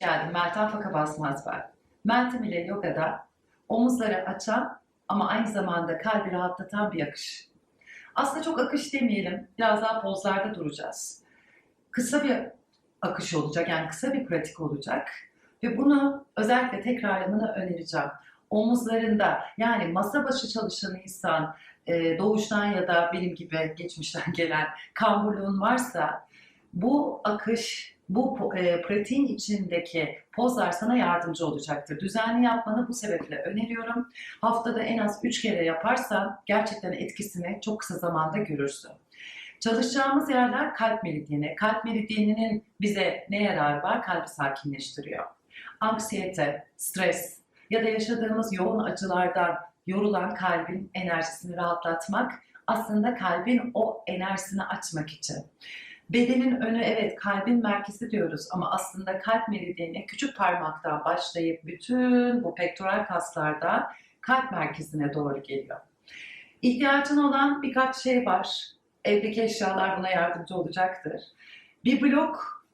geldin. Meltem Faka Basmaz ben. Meltem ile yogada omuzları açan ama aynı zamanda kalbi rahatlatan bir akış. Aslında çok akış demeyelim. Biraz daha pozlarda duracağız. Kısa bir akış olacak. Yani kısa bir pratik olacak. Ve bunu özellikle tekrarlamanı önereceğim. Omuzlarında yani masa başı çalışan insan e, doğuştan ya da benim gibi geçmişten gelen kamburluğun varsa bu akış, bu e, pratiğin içindeki pozlar sana yardımcı olacaktır. Düzenli yapmanı bu sebeple öneriyorum. Haftada en az 3 kere yaparsan gerçekten etkisini çok kısa zamanda görürsün. Çalışacağımız yerler kalp meridyeni. Kalp meridyeninin bize ne yararı var? Kalbi sakinleştiriyor. Anksiyete, stres ya da yaşadığımız yoğun acılardan yorulan kalbin enerjisini rahatlatmak aslında kalbin o enerjisini açmak için. Bedenin önü evet kalbin merkezi diyoruz ama aslında kalp meridyeni küçük parmaktan başlayıp bütün bu pektoral kaslarda kalp merkezine doğru geliyor. İhtiyacın olan birkaç şey var. Evdeki eşyalar buna yardımcı olacaktır. Bir blok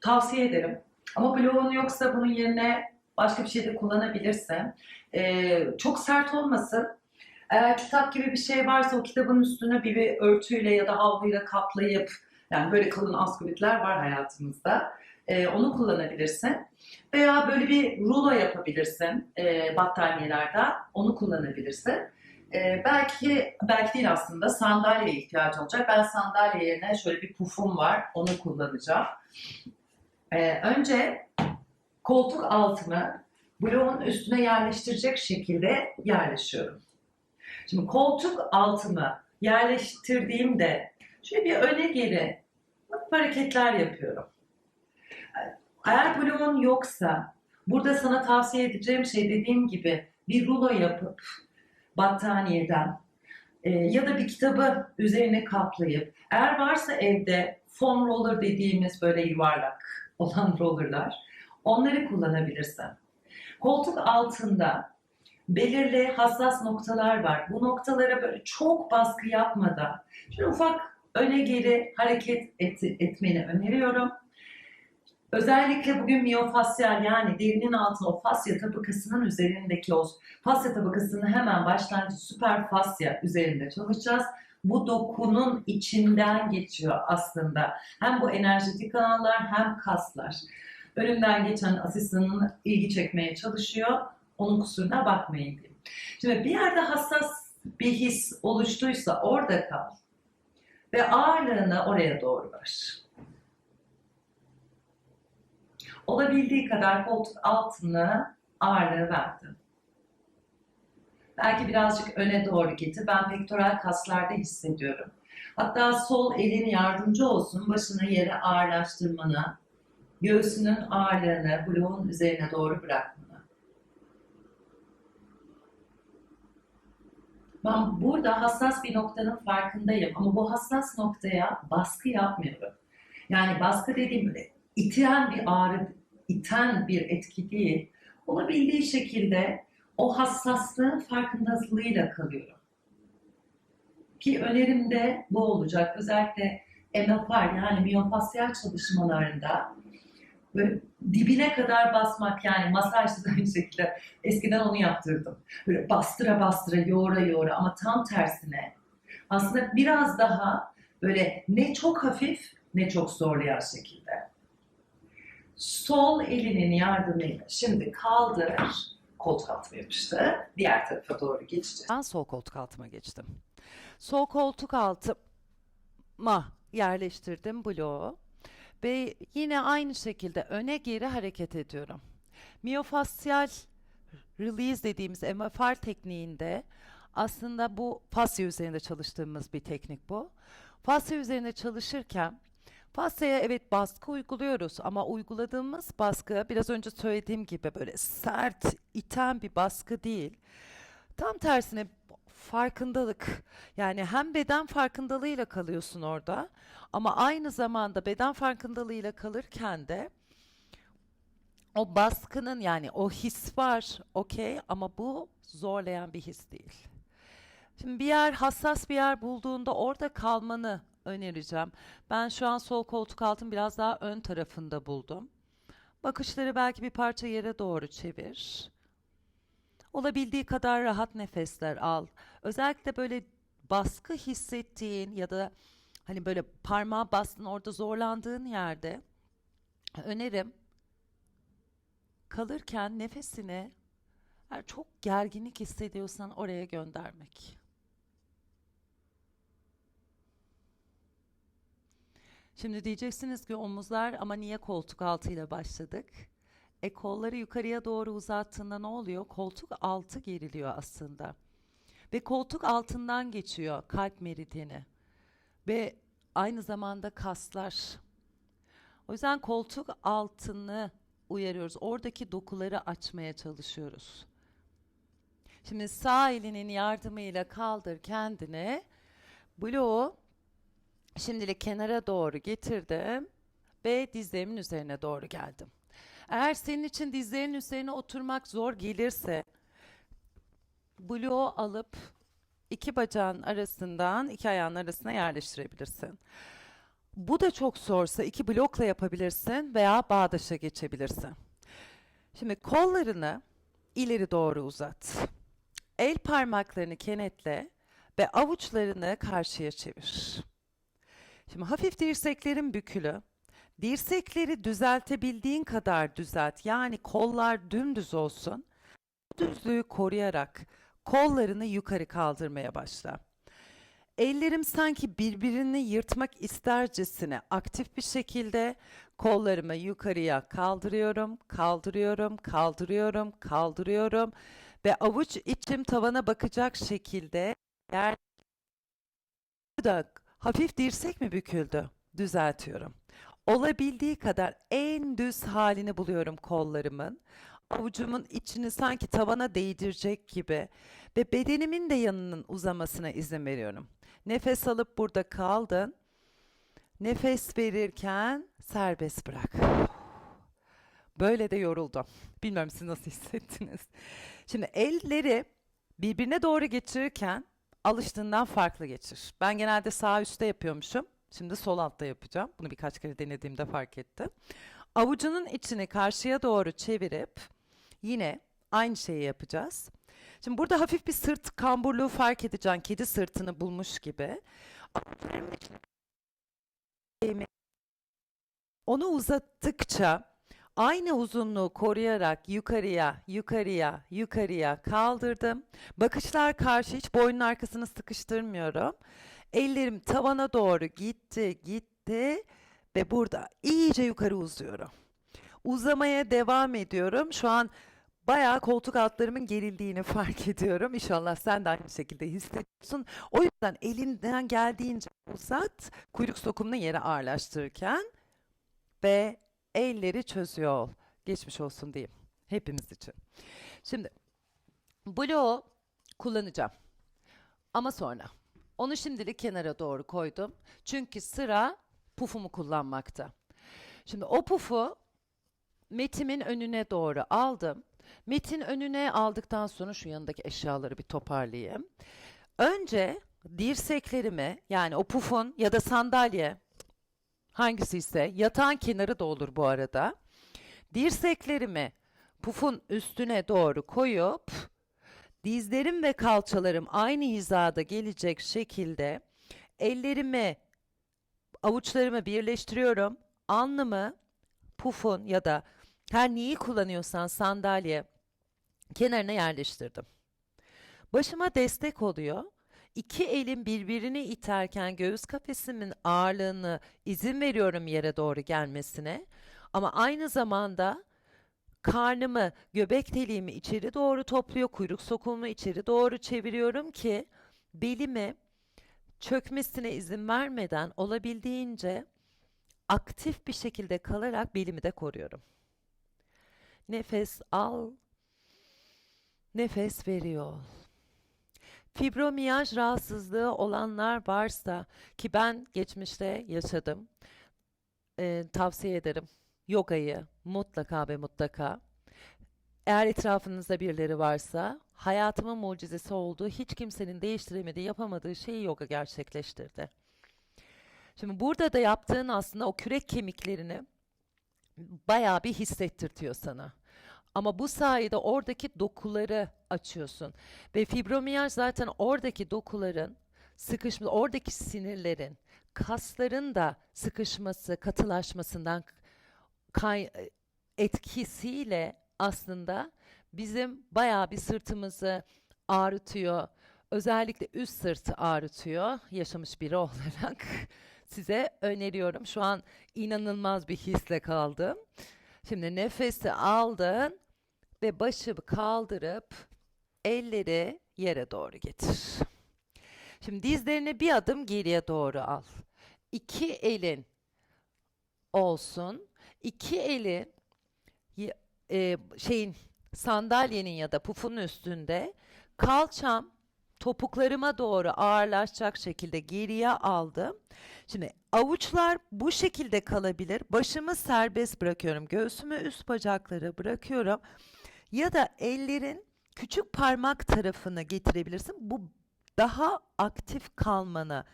tavsiye ederim. Ama bloğun yoksa bunun yerine başka bir şey de kullanabilirsin. Ee, çok sert olmasın. Eğer kitap gibi bir şey varsa o kitabın üstüne bir, bir örtüyle ya da havluyla kaplayıp yani böyle kalın ansiklopediler var hayatımızda. Ee, onu kullanabilirsin. Veya böyle bir rulo yapabilirsin e, battaniyelerden. Onu kullanabilirsin. Ee, belki belki değil aslında sandalyeye ihtiyacı olacak. Ben sandalye yerine şöyle bir pufum var. Onu kullanacağım. Ee, önce koltuk altını bloğun üstüne yerleştirecek şekilde yerleşiyorum. Şimdi koltuk altımı yerleştirdiğimde şöyle bir öne geri hareketler yapıyorum. Eğer bloğun yoksa burada sana tavsiye edeceğim şey dediğim gibi bir rulo yapıp battaniyeden e, ya da bir kitabı üzerine kaplayıp eğer varsa evde foam roller dediğimiz böyle yuvarlak olan rollerlar onları kullanabilirsin. Koltuk altında belirli hassas noktalar var. Bu noktalara böyle çok baskı yapmadan şöyle ufak öne geri hareket et- etmeni öneriyorum. Özellikle bugün miyofasyal yani derinin altında o fasya tabakasının üzerindeki o fasya tabakasının hemen başlangıcı süper fasya üzerinde çalışacağız. Bu dokunun içinden geçiyor aslında. Hem bu enerjetik kanallar hem kaslar. Önümden geçen asistanın ilgi çekmeye çalışıyor. Onun kusuruna bakmayın diyeyim. Şimdi bir yerde hassas bir his oluştuysa orada kal. Ve ağırlığını oraya doğru ver. Olabildiği kadar koltuk altını ağırlığı verdim. Belki birazcık öne doğru getir. Ben pektoral kaslarda hissediyorum. Hatta sol elin yardımcı olsun başını yere ağırlaştırmana, göğsünün ağırlığını bloğun üzerine doğru bırakmana. Ben burada hassas bir noktanın farkındayım ama bu hassas noktaya baskı yapmıyorum. Yani baskı dediğim iten bir ağrı, iten bir etki değil. Olabildiği şekilde o hassaslığın farkındalığıyla kalıyorum. Ki önerim de bu olacak. Özellikle MFR yani miyofasyal çalışmalarında böyle dibine kadar basmak yani masaj da aynı şekilde eskiden onu yaptırdım. Böyle bastıra bastıra yoğura yoğura ama tam tersine aslında biraz daha böyle ne çok hafif ne çok zorlayan şekilde. Sol elinin yardımıyla şimdi kaldır koltuk altına yapıştı. Diğer tarafa doğru geçeceğiz. Ben sol koltuk altıma geçtim. Sol koltuk altıma yerleştirdim bloğu ve yine aynı şekilde öne geri hareket ediyorum. Miyofasyal release dediğimiz MFR tekniğinde aslında bu fasya üzerinde çalıştığımız bir teknik bu. Fasya üzerinde çalışırken Fasyaya evet baskı uyguluyoruz ama uyguladığımız baskı biraz önce söylediğim gibi böyle sert, iten bir baskı değil. Tam tersine farkındalık yani hem beden farkındalığıyla kalıyorsun orada ama aynı zamanda beden farkındalığıyla kalırken de o baskının yani o his var okey ama bu zorlayan bir his değil. Şimdi bir yer hassas bir yer bulduğunda orada kalmanı önereceğim. Ben şu an sol koltuk altın biraz daha ön tarafında buldum. Bakışları belki bir parça yere doğru çevir. Olabildiği kadar rahat nefesler al. Özellikle böyle baskı hissettiğin ya da hani böyle parmağı bastın orada zorlandığın yerde önerim kalırken nefesini eğer çok gerginlik hissediyorsan oraya göndermek. Şimdi diyeceksiniz ki omuzlar ama niye koltuk altıyla başladık? E kolları yukarıya doğru uzattığında ne oluyor? Koltuk altı geriliyor aslında. Ve koltuk altından geçiyor kalp meridyeni. Ve aynı zamanda kaslar. O yüzden koltuk altını uyarıyoruz. Oradaki dokuları açmaya çalışıyoruz. Şimdi sağ elinin yardımıyla kaldır kendini. Bloğu şimdilik kenara doğru getirdim ve dizlerimin üzerine doğru geldim. Eğer senin için dizlerin üzerine oturmak zor gelirse bloğu alıp iki bacağın arasından iki ayağın arasına yerleştirebilirsin. Bu da çok zorsa iki blokla yapabilirsin veya bağdaşa geçebilirsin. Şimdi kollarını ileri doğru uzat. El parmaklarını kenetle ve avuçlarını karşıya çevir. Şimdi hafif dirseklerin bükülü. Dirsekleri düzeltebildiğin kadar düzelt. Yani kollar dümdüz olsun. Bu düzlüğü koruyarak kollarını yukarı kaldırmaya başla. Ellerim sanki birbirini yırtmak istercesine aktif bir şekilde kollarımı yukarıya kaldırıyorum, kaldırıyorum, kaldırıyorum, kaldırıyorum ve avuç içim tavana bakacak şekilde yer Burada hafif dirsek mi büküldü? Düzeltiyorum. Olabildiği kadar en düz halini buluyorum kollarımın. Avucumun içini sanki tavana değdirecek gibi ve bedenimin de yanının uzamasına izin veriyorum. Nefes alıp burada kaldın. Nefes verirken serbest bırak. Böyle de yoruldum. Bilmiyorum siz nasıl hissettiniz. Şimdi elleri birbirine doğru geçirirken alıştığından farklı geçir. Ben genelde sağ üstte yapıyormuşum. Şimdi sol altta yapacağım. Bunu birkaç kere denediğimde fark ettim. Avucunun içini karşıya doğru çevirip yine aynı şeyi yapacağız. Şimdi burada hafif bir sırt kamburluğu fark edeceksin. Kedi sırtını bulmuş gibi. Onu uzattıkça aynı uzunluğu koruyarak yukarıya, yukarıya, yukarıya kaldırdım. Bakışlar karşı hiç boynun arkasını sıkıştırmıyorum. Ellerim tavana doğru gitti, gitti ve burada iyice yukarı uzuyorum. Uzamaya devam ediyorum. Şu an bayağı koltuk altlarımın gerildiğini fark ediyorum. İnşallah sen de aynı şekilde hissediyorsun. O yüzden elinden geldiğince uzat, kuyruk sokumunu yere ağırlaştırırken ve elleri çözüyor ol. Geçmiş olsun diyeyim. Hepimiz için. Şimdi bloğu kullanacağım. Ama sonra. Onu şimdilik kenara doğru koydum. Çünkü sıra pufumu kullanmakta. Şimdi o pufu metimin önüne doğru aldım. Metin önüne aldıktan sonra şu yanındaki eşyaları bir toparlayayım. Önce dirseklerimi yani o pufun ya da sandalye hangisi ise yatağın kenarı da olur bu arada. Dirseklerimi pufun üstüne doğru koyup dizlerim ve kalçalarım aynı hizada gelecek şekilde ellerimi avuçlarımı birleştiriyorum. Alnımı pufun ya da her neyi kullanıyorsan sandalye kenarına yerleştirdim. Başıma destek oluyor. İki elim birbirini iterken göğüs kafesimin ağırlığını izin veriyorum yere doğru gelmesine. Ama aynı zamanda karnımı, göbek deliğimi içeri doğru topluyor, kuyruk sokumu içeri doğru çeviriyorum ki belimi çökmesine izin vermeden olabildiğince aktif bir şekilde kalarak belimi de koruyorum. Nefes al, nefes veriyor. Fibromiyaj rahatsızlığı olanlar varsa ki ben geçmişte yaşadım, e, tavsiye ederim. Yogayı mutlaka ve mutlaka. Eğer etrafınızda birileri varsa, hayatımın mucizesi olduğu, hiç kimsenin değiştiremediği, yapamadığı şeyi yoga gerçekleştirdi. Şimdi burada da yaptığın aslında o kürek kemiklerini bayağı bir hissettirtiyor sana. Ama bu sayede oradaki dokuları açıyorsun. Ve fibromiyaj zaten oradaki dokuların sıkışma, oradaki sinirlerin, kasların da sıkışması, katılaşmasından kay- etkisiyle aslında bizim bayağı bir sırtımızı ağrıtıyor. Özellikle üst sırtı ağrıtıyor yaşamış biri olarak. Size öneriyorum. Şu an inanılmaz bir hisle kaldım. Şimdi nefesi aldın ve başı kaldırıp elleri yere doğru getir. Şimdi dizlerini bir adım geriye doğru al. İki elin olsun. İki elin y- e, şeyin sandalyenin ya da pufun üstünde kalçam topuklarıma doğru ağırlaşacak şekilde geriye aldım. Şimdi avuçlar bu şekilde kalabilir. Başımı serbest bırakıyorum. Göğsümü üst bacakları bırakıyorum. Ya da ellerin küçük parmak tarafını getirebilirsin. Bu daha aktif kalmanı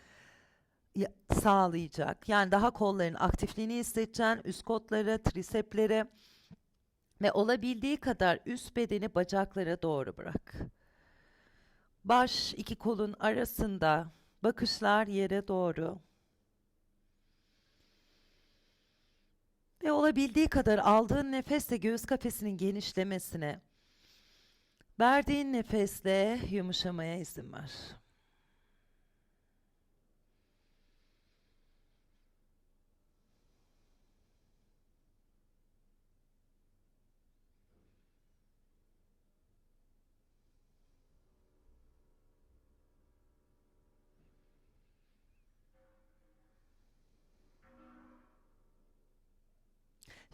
sağlayacak. Yani daha kolların aktifliğini hissedeceksin. Üst kotları, trisepleri ve olabildiği kadar üst bedeni bacaklara doğru bırak. Baş iki kolun arasında bakışlar yere doğru. Ve olabildiği kadar aldığın nefesle göğüs kafesinin genişlemesine, verdiğin nefesle yumuşamaya izin ver.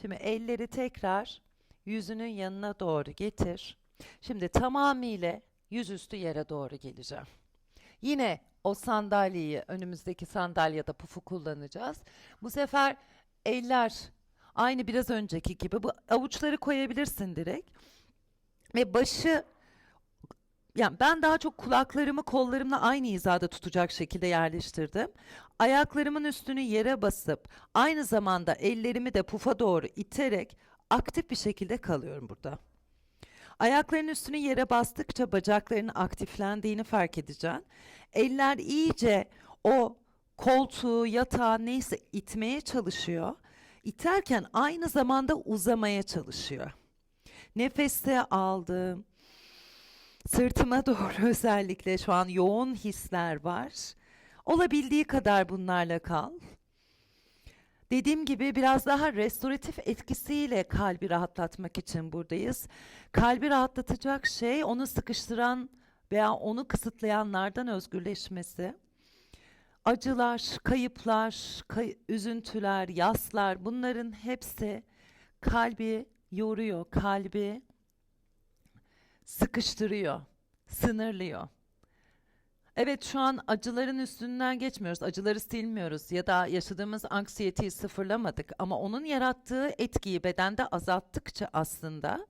Şimdi elleri tekrar yüzünün yanına doğru getir. Şimdi tamamıyla yüzüstü yere doğru geleceğim. Yine o sandalyeyi önümüzdeki sandalyede pufu kullanacağız. Bu sefer eller aynı biraz önceki gibi bu avuçları koyabilirsin direkt. Ve başı yani ben daha çok kulaklarımı kollarımla aynı hizada tutacak şekilde yerleştirdim. Ayaklarımın üstünü yere basıp aynı zamanda ellerimi de pufa doğru iterek aktif bir şekilde kalıyorum burada. Ayakların üstünü yere bastıkça bacaklarının aktiflendiğini fark edeceksin. Eller iyice o koltuğu, yatağı neyse itmeye çalışıyor. İterken aynı zamanda uzamaya çalışıyor. Nefeste aldım. Sırtıma doğru özellikle şu an yoğun hisler var. Olabildiği kadar bunlarla kal. Dediğim gibi biraz daha restoratif etkisiyle kalbi rahatlatmak için buradayız. Kalbi rahatlatacak şey onu sıkıştıran veya onu kısıtlayanlardan özgürleşmesi. Acılar, kayıplar, kay- üzüntüler, yaslar bunların hepsi kalbi yoruyor, kalbi sıkıştırıyor, sınırlıyor. Evet şu an acıların üstünden geçmiyoruz, acıları silmiyoruz ya da yaşadığımız anksiyeteyi sıfırlamadık ama onun yarattığı etkiyi bedende azalttıkça aslında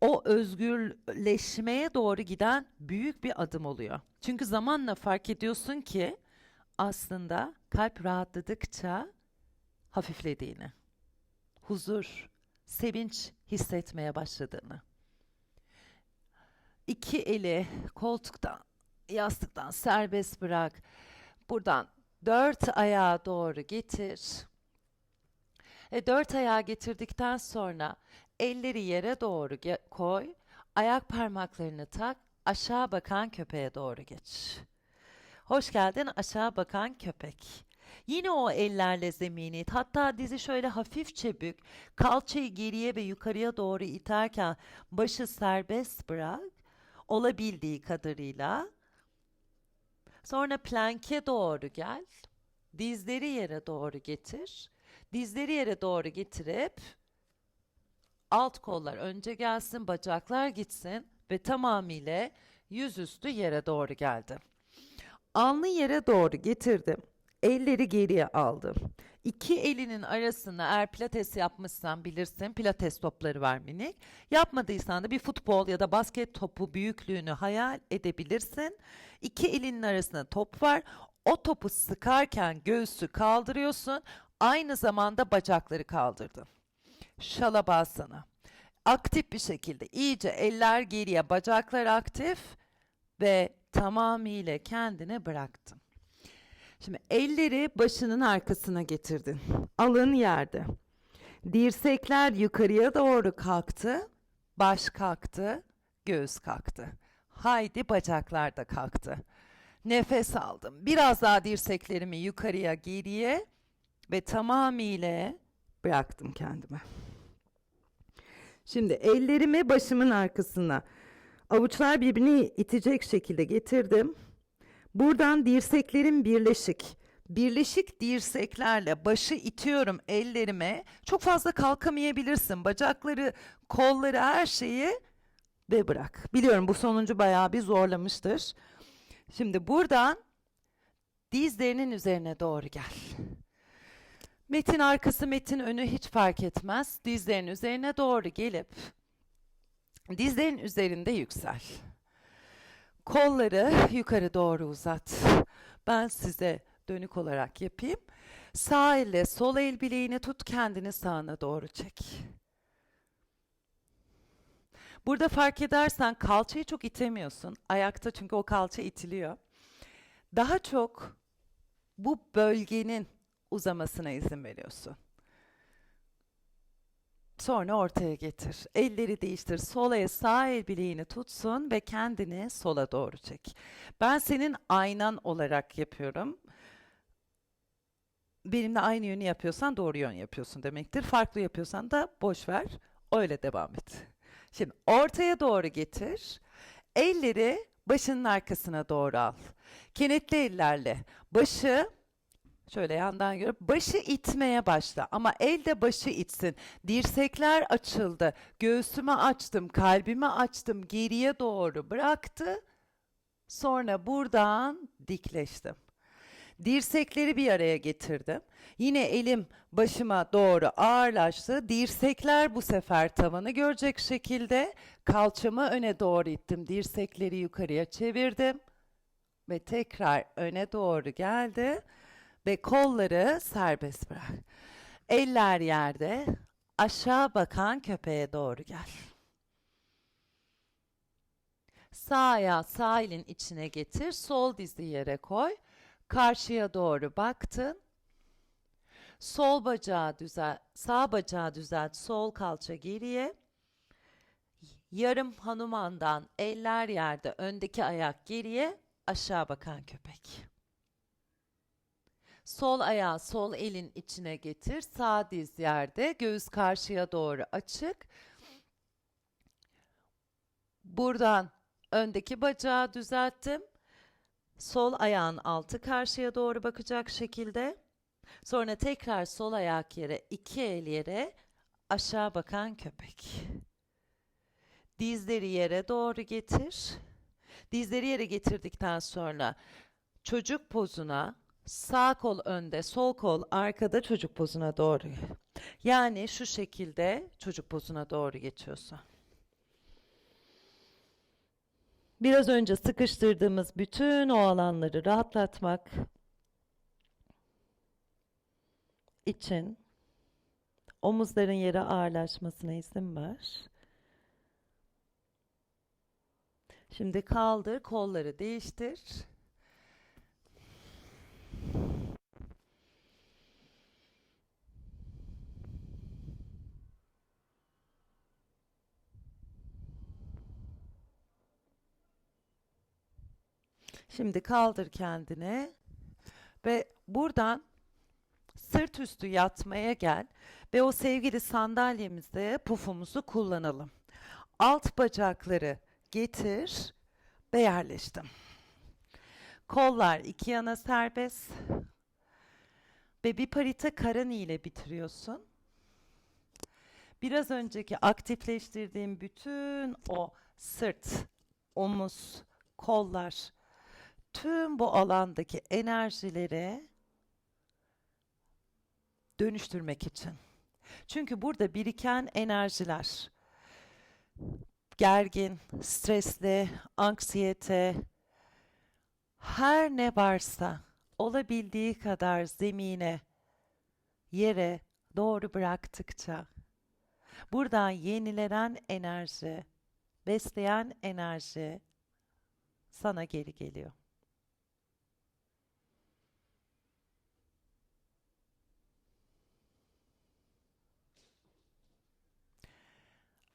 o özgürleşmeye doğru giden büyük bir adım oluyor. Çünkü zamanla fark ediyorsun ki aslında kalp rahatladıkça hafiflediğini, huzur, sevinç hissetmeye başladığını. İki eli koltuktan, yastıktan serbest bırak. Buradan dört ayağa doğru getir. E, dört ayağı getirdikten sonra elleri yere doğru koy. Ayak parmaklarını tak. Aşağı bakan köpeğe doğru geç. Hoş geldin aşağı bakan köpek. Yine o ellerle zemini. Hatta dizi şöyle hafifçe bük. Kalçayı geriye ve yukarıya doğru iterken başı serbest bırak. Olabildiği kadarıyla. Sonra planke doğru gel. Dizleri yere doğru getir. Dizleri yere doğru getirip alt kollar önce gelsin, bacaklar gitsin ve tamamıyla yüzüstü yere doğru geldi. Alnı yere doğru getirdim. Elleri geriye aldım. İki elinin arasına eğer pilates yapmışsan bilirsin pilates topları var minik. Yapmadıysan da bir futbol ya da basket topu büyüklüğünü hayal edebilirsin. İki elinin arasında top var. O topu sıkarken göğsü kaldırıyorsun. Aynı zamanda bacakları kaldırdın. Şalabasana. Aktif bir şekilde iyice eller geriye, bacaklar aktif ve tamamıyla kendini bıraktın. Şimdi elleri başının arkasına getirdin. Alın yerde. Dirsekler yukarıya doğru kalktı. Baş kalktı, göğüs kalktı. Haydi bacaklar da kalktı. Nefes aldım. Biraz daha dirseklerimi yukarıya, geriye ve tamamıyla bıraktım kendime. Şimdi ellerimi başımın arkasına, avuçlar birbirini itecek şekilde getirdim. Buradan dirseklerim birleşik. Birleşik dirseklerle başı itiyorum ellerime. Çok fazla kalkamayabilirsin. Bacakları, kolları, her şeyi ve bırak. Biliyorum bu sonuncu bayağı bir zorlamıştır. Şimdi buradan dizlerinin üzerine doğru gel. Metin arkası, metin önü hiç fark etmez. Dizlerin üzerine doğru gelip dizlerin üzerinde yüksel. Kolları yukarı doğru uzat. Ben size dönük olarak yapayım. Sağ elle sol el bileğini tut, kendini sağına doğru çek. Burada fark edersen kalçayı çok itemiyorsun. Ayakta çünkü o kalça itiliyor. Daha çok bu bölgenin uzamasına izin veriyorsun. Sonra ortaya getir. Elleri değiştir. Sol el sağ el bileğini tutsun ve kendini sola doğru çek. Ben senin aynan olarak yapıyorum. Benimle aynı yönü yapıyorsan doğru yön yapıyorsun demektir. Farklı yapıyorsan da boş ver. Öyle devam et. Şimdi ortaya doğru getir. Elleri başının arkasına doğru al. Kenetli ellerle başı Şöyle yandan görüp başı itmeye başla ama el de başı itsin. Dirsekler açıldı. Göğsümü açtım, kalbimi açtım. Geriye doğru bıraktı. Sonra buradan dikleştim. Dirsekleri bir araya getirdim. Yine elim başıma doğru ağırlaştı. Dirsekler bu sefer tavanı görecek şekilde kalçamı öne doğru ittim. Dirsekleri yukarıya çevirdim ve tekrar öne doğru geldi ve kolları serbest bırak. Eller yerde, aşağı bakan köpeğe doğru gel. Sağ ayağı sağ elin içine getir, sol dizi yere koy. Karşıya doğru baktın. Sol bacağı düzelt, sağ bacağı düzelt, sol kalça geriye. Yarım hanumandan eller yerde, öndeki ayak geriye, aşağı bakan köpek. Sol ayağı sol elin içine getir. Sağ diz yerde. Göğüs karşıya doğru açık. Buradan öndeki bacağı düzelttim. Sol ayağın altı karşıya doğru bakacak şekilde. Sonra tekrar sol ayak yere, iki el yere aşağı bakan köpek. Dizleri yere doğru getir. Dizleri yere getirdikten sonra çocuk pozuna Sağ kol önde, sol kol arkada çocuk pozuna doğru. Yani şu şekilde çocuk pozuna doğru geçiyorsun. Biraz önce sıkıştırdığımız bütün o alanları rahatlatmak için omuzların yere ağırlaşmasına izin ver. Şimdi kaldır, kolları değiştir. Şimdi kaldır kendini ve buradan sırt üstü yatmaya gel ve o sevgili sandalyemizde pufumuzu kullanalım. Alt bacakları getir ve yerleştim. Kollar iki yana serbest ve bir parita karani ile bitiriyorsun. Biraz önceki aktifleştirdiğim bütün o sırt, omuz, kollar, tüm bu alandaki enerjileri dönüştürmek için. Çünkü burada biriken enerjiler gergin, stresli, anksiyete her ne varsa olabildiği kadar zemine, yere doğru bıraktıkça Buradan yenilenen enerji, besleyen enerji sana geri geliyor.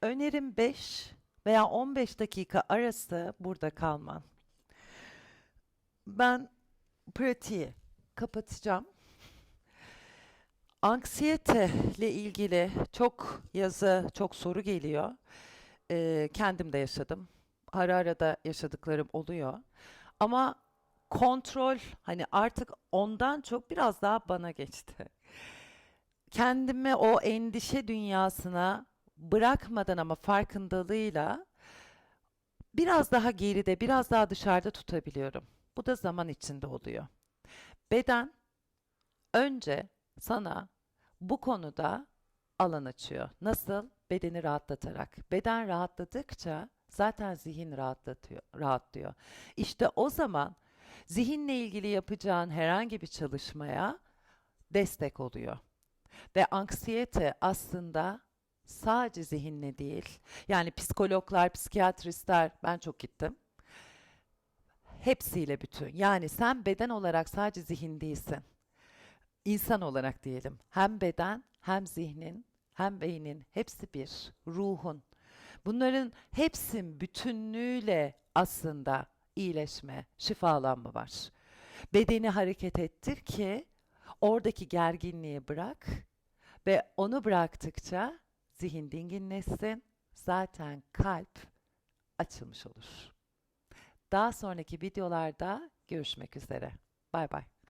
Önerim 5 veya 15 dakika arası burada kalman. Ben pratiği kapatacağım. Anksiyete ile ilgili çok yazı, çok soru geliyor. Ee, kendim de yaşadım. Ara ara da yaşadıklarım oluyor. Ama kontrol hani artık ondan çok biraz daha bana geçti. Kendimi o endişe dünyasına bırakmadan ama farkındalığıyla biraz daha geride, biraz daha dışarıda tutabiliyorum. Bu da zaman içinde oluyor. Beden önce sana bu konuda alan açıyor. Nasıl? Bedeni rahatlatarak. Beden rahatladıkça zaten zihin rahatlatıyor, rahatlıyor. İşte o zaman zihinle ilgili yapacağın herhangi bir çalışmaya destek oluyor. Ve anksiyete aslında sadece zihinle değil. Yani psikologlar, psikiyatristler ben çok gittim. Hepsiyle bütün. Yani sen beden olarak sadece zihin değilsin. İnsan olarak diyelim. Hem beden, hem zihnin, hem beynin hepsi bir. Ruhun. Bunların hepsinin bütünlüğüyle aslında iyileşme, şifalanma var. Bedeni hareket ettir ki oradaki gerginliği bırak ve onu bıraktıkça zihin dinginleşsin. Zaten kalp açılmış olur. Daha sonraki videolarda görüşmek üzere. Bay bay.